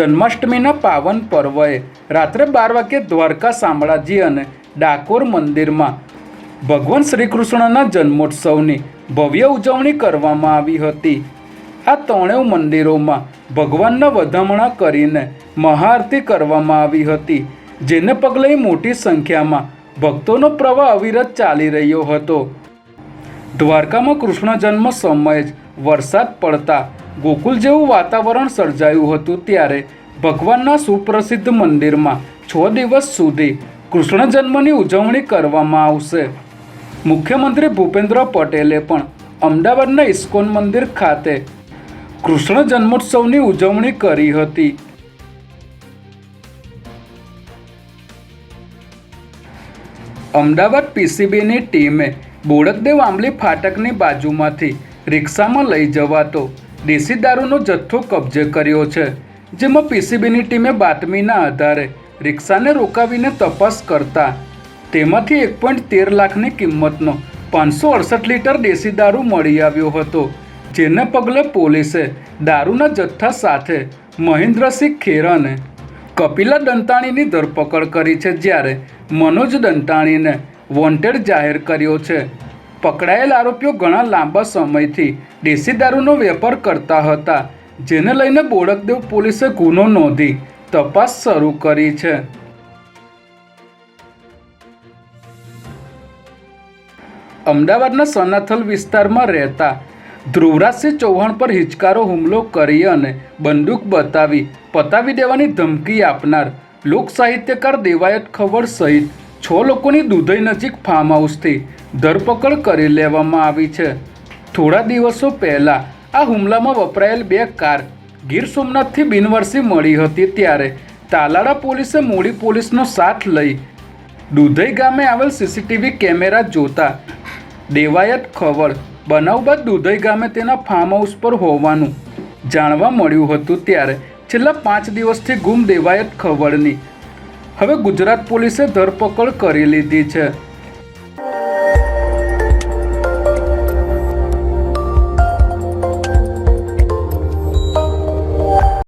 જન્માષ્ટમીના પાવન પર્વએ રાત્રે બાર વાગ્યે દ્વારકા શામળાજી અને ડાકોર મંદિરમાં ભગવાન શ્રી કૃષ્ણના જન્મોત્સવની ભવ્ય ઉજવણી કરવામાં આવી હતી. આ ત્રણેય મંદિરોમાં ભગવાનના વધામણા કરીને મહાઆરતી કરવામાં આવી હતી, જેને પગલે મોટી સંખ્યામાં ભક્તોનો પ્રવાહ અવિરત ચાલી રહ્યો હતો. દ્વારકામાં કૃષ્ણ જન્મ સમયે જ વરસાદ પડતા ગોકુલ જેવું વાતાવરણ સર્જાયું હતું ત્યારે ભગવાનના સુપ્રસિદ્ધ મંદિરમાં છ દિવસ સુધી કૃષ્ણ જન્મની ઉજવણી કરવામાં આવશે. મુખ્યમંત્રી ભૂપેન્દ્ર પટેલે પણ અમદાવાદના ઇસ્કોન મંદિર ખાતે કૃષ્ણ જન્મોત્સવની ઉજવણી કરી હતી. અમદાવાદ પીસીબીની ટીમે બોડકદેવ આંબલી ફાટકની બાજુમાંથી રિક્ષામાં લઈ જવાતો દેશી દારૂનો જથ્થો કબજે કર્યો છે. જેમાં પીસીબીની ટીમે બાતમીના આધારે રિક્ષાને રોકાવીને તપાસ કરતા તેમાંથી એક પોઈન્ટ તેર લાખની કિંમતનો પાંચસો અડસઠ લીટર દેશી દારૂ મળી આવ્યો હતો, જેને પગલે પોલીસે દારૂના જથ્થા સાથે મહેન્દ્રસિંહ ખેરાને કપિલા દંતાણીની ધરપકડ કરી છે જ્યારે મનોજ દંતાણીને વોન્ટેડ જાહેર કર્યો છે. પકડાયેલ આરોપીઓ ઘણા લાંબા સમયથી દેશી દારૂનો વેપાર કરતા હતા. જેને લઈને બોડકદેવ પોલીસે ગુનો નોંધી તપાસ શરૂ કરી છે. અમદાવાદના સનાથલ વિસ્તારમાં રહેતા ધ્રુવરાજસિંહ ચૌહાણ પર હિચકારો હુમલો કરી અને બંદૂક બતાવી પતાવી દેવાની ધમકી આપનાર લોક સાહિત્યકાર દેવાયત ખબર સહિત છ લોકોની દુધઈ નજીક ફાર્મ હાઉસથી ધરપકડ કરી લેવામાં આવી છે. થોડા દિવસો પહેલાં આ હુમલામાં વપરાયેલ બે કાર ગીર સોમનાથથી બિનવરસી મળી હતી ત્યારે તાલાળા પોલીસે મૂળી પોલીસનો સાથ લઈ દુધઈ ગામે આવેલ સીસીટીવી કેમેરા જોતા દેવાયત ખબર બનાવ બાદ દુધઈ ગામે તેના ફાર્મ હાઉસ પર હોવાનું જાણવા મળ્યું હતું ત્યારે છેલ્લા પાંચ દિવસથી ગુમ દેવાયત ખબરની હવે ગુજરાત પોલીસે ધરપકડ કરી લીધી છે.